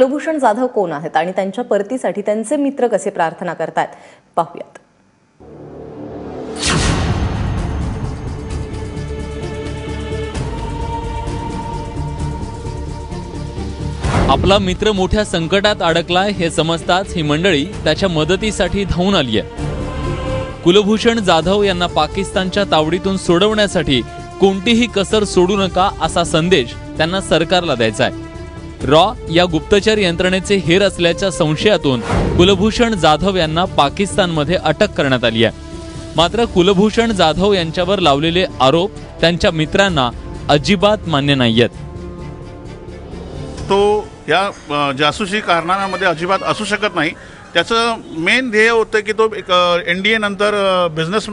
कुलभूषण जाधव कोण आहेत आणि त्यांच्या परतीसाठी त्यांचे मित्र कसे प्रार्थना करतात पाहूयात. आपला मित्र मोठ्या संकटात अडकलाय हे समजताच ही मंडळी त्याच्या मदतीसाठी धावून आली आहे. कुलभूषण जाधव यांना पाकिस्तानच्या तावडीतून सोडवण्यासाठी कोणतीही कसर सोडू नका असा संदेश त्यांना सरकारला द्यायचा आहे. रॉ या गुप्तचर यंत्रणेचे हेर असल्याच्या संशयातून कुलभूषण जाधव यांना पाकिस्तानमध्ये अटक करण्यात आली आहे. मात्र कुलभूषण जाधव यांच्यावर लावलेले आरोप त्यांच्या मित्रांना अजिबात मान्य नाहीयेत. तो या जासूसी कारनाम्यामध्ये अजिबात असू शकत नाही. त्याचं मेन ध्येय होतं की तो एक एन डी ए नंतर बिझनेस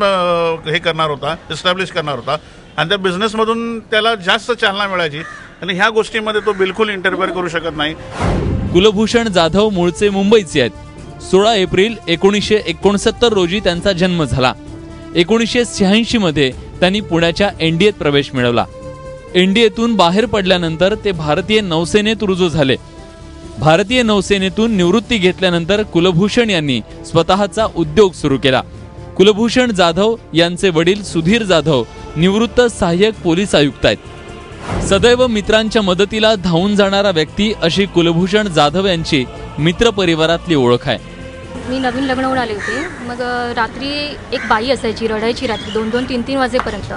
हे करणार होता एस्टॅब्लिश करणार होता. आणि त्या बिझनेसमधून त्याला जास्त चालना मिळायची. आणि ह्या गोष्टीमध्ये तो बिलकुल इंटरफेअर करू शकत नाही. कुलभूषण जाधव मूळचे मुंबईचे आहेत. सोळा एप्रिल एकोणीसशे एकोणसत्तर रोजी त्यांचा जन्म झाला. एकोणीसशे शहाऐंशी मध्ये त्यांनी पुण्याच्या एनडीएत प्रवेश मिळवला. एनडीएतून बाहेर पडल्यानंतर ते भारतीय नौसेनेत रुजू झाले. भारतीय नौसेनेतून निवृत्ती घेतल्यानंतर कुलभूषण यांनी स्वतःचा उद्योग सुरू केला. कुलभूषण जाधव यांचे वडील सुधीर जाधव निवृत्त सहाय्यक पोलीस आयुक्त आहेत. सदैव मित्रांच्या मदतीला धावून जाणारा व्यक्ती अशी कुलभूषण जाधव यांची मित्र परिवारातली ओळख आहे. मी नवीन लग्न होऊन आले होते. मग रात्री एक बाई असायची रडायची रात्री दोन दोन तीन तीन वाजेपर्यंत.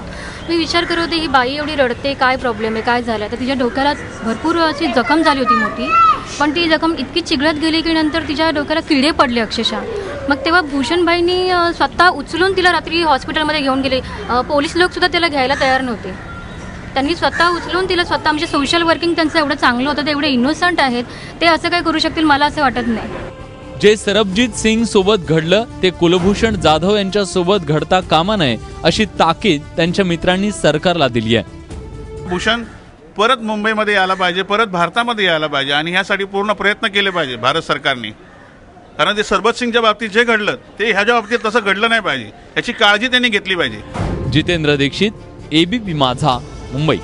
मी विचार करत होते ही बाई एवढी रडते काय प्रॉब्लेम आहे काय झालं? तर तिच्या डोक्याला भरपूर अशी जखम झाली होती मोठी. पण ती जखम इतकी चिघळत गेली की नंतर तिच्या डोक्याला किडे पडले अक्षरशः. मग तेव्हा भूषणबाईंनी स्वतः उचलून तिला रात्री हॉस्पिटलमध्ये घेऊन गेले. पोलीस लोकसुद्धा त्याला घ्यायला तयार नव्हते. त्यांनी स्वतः उचलून तिला स्वतः म्हणजे सोशल वर्किंग त्यांचं एवढं चांगलं होतं ते एवढे इनोसंट आहेत. ते असं काय करू शकतील मला असं वाटत नाही. जे सरबजीत सिंग सोबत घडलं ते कुलभूषण जाधव यांच्या सोबत घडता कामा नये अशी ताकीद त्यांच्या मित्रांनी सरकारला दिली आहे. भूषण परत मुंबईमध्ये यायला पाहिजे परत भारतामध्ये यायला पाहिजे आणि ह्यासाठी पूर्ण प्रयत्न केले पाहिजे भारत सरकारने. कारण ते सरबत सिंगच्या बाबतीत जे घडलं ते ह्याच्या बाबतीत तसं घडलं नाही पाहिजे. याची काळजी त्यांनी घेतली पाहिजे. जितेंद्र दीक्षित एबीपी माझा. मुंबई